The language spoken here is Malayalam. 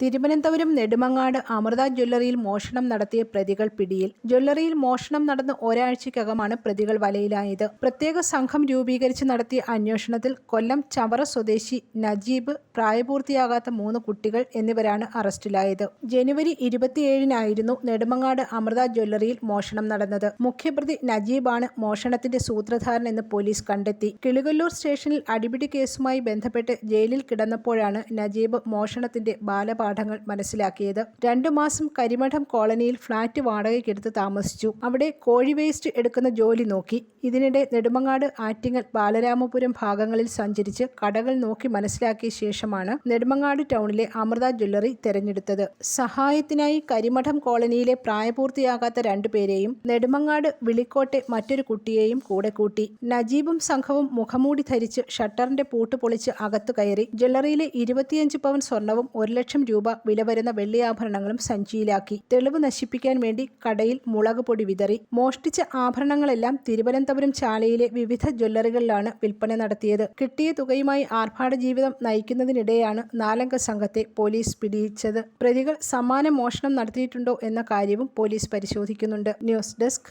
തിരുവനന്തപുരം നെടുമങ്ങാട് അമൃത ജ്വല്ലറിയിൽ മോഷണം നടത്തിയ പ്രതികൾ പിടിയിൽ. ജ്വല്ലറിയിൽ മോഷണം നടന്ന് ഒരാഴ്ചയ്ക്കകമാണ് പ്രതികൾ വലയിലായത്. പ്രത്യേക സംഘം രൂപീകരിച്ച് നടത്തിയ അന്വേഷണത്തിൽ കൊല്ലം ചവറ സ്വദേശി നജീബ് പ്രായപൂർത്തിയാകാത്ത മൂന്ന് കുട്ടികൾ എന്നിവരാണ് അറസ്റ്റിലായത്. ജനുവരി ഇരുപത്തിയേഴിനായിരുന്നു നെടുമങ്ങാട് അമൃത ജ്വല്ലറിയിൽ മോഷണം നടന്നത്. മുഖ്യപ്രതി നജീബാണ് മോഷണത്തിന്റെ സൂത്രധാരൻ എന്ന് പോലീസ് കണ്ടെത്തി. കിളികൊല്ലൂർ സ്റ്റേഷനിൽ അടിപിടി കേസുമായി ബന്ധപ്പെട്ട് ജയിലിൽ കിടന്നപ്പോഴാണ് നജീബ് മോഷണത്തിന്റെ ബാലപാഠങ്ങൾ മനസ്സിലാക്കിയത്. രണ്ടു മാസം കരിമഠം കോളനിയിൽ ഫ്ളാറ്റ് വാടകയ്ക്കെടുത്ത് താമസിച്ചു. അവിടെ കോഴി വേസ്റ്റ് എടുക്കുന്ന ജോലി നോക്കി. ഇതിനിടെ നെടുമങ്ങാട് ആറ്റിങ്ങൽ ബാലരാമപുരം ഭാഗങ്ങളിൽ സഞ്ചരിച്ച് കടകൾ നോക്കി മനസ്സിലാക്കിയ ശേഷമാണ് നെടുമങ്ങാട് ടൗണിലെ അമൃത ജ്വല്ലറി തെരഞ്ഞെടുത്തത്. സഹായത്തിനായി കരിമഠം കോളനിയിലെ പ്രായപൂർത്തിയാകാത്ത രണ്ടുപേരെയും നെടുമങ്ങാട് വിളിക്കോട്ടെ മറ്റൊരു കുട്ടിയെയും കൂടെ കൂട്ടി. നജീബും സംഘവും മുഖമൂടി ധരിച്ച് ഷട്ടറിന്റെ പൂട്ട് പൊളിച്ച് അകത്തു കയറി. ജ്വല്ലറിയിലെ ഇരുപത്തിയഞ്ച് പവൻ സ്വർണവും ഒരു ലക്ഷം രൂപ വില വരുന്ന വെള്ളിയാഭരണങ്ങളും സഞ്ചിയിലാക്കി. തെളിവ് നശിപ്പിക്കാൻ വേണ്ടി കടയിൽ മുളക് പൊടി വിതറി. മോഷ്ടിച്ച ആഭരണങ്ങളെല്ലാം തിരുവനന്തപുരം ചാലയിലെ വിവിധ ജ്വല്ലറികളിലാണ് വിൽപ്പന നടത്തിയത്. കിട്ടിയ തുകയുമായി ആർഭാട ജീവിതം നയിക്കുന്നതിനിടെയാണ് നാലംഗ സംഘത്തെ പോലീസ് പിടിയിച്ചത്. പ്രതികൾ സമാന മോഷണം നടത്തിയിട്ടുണ്ടോ എന്ന കാര്യവും പോലീസ് പരിശോധിക്കുന്നുണ്ട്. News desk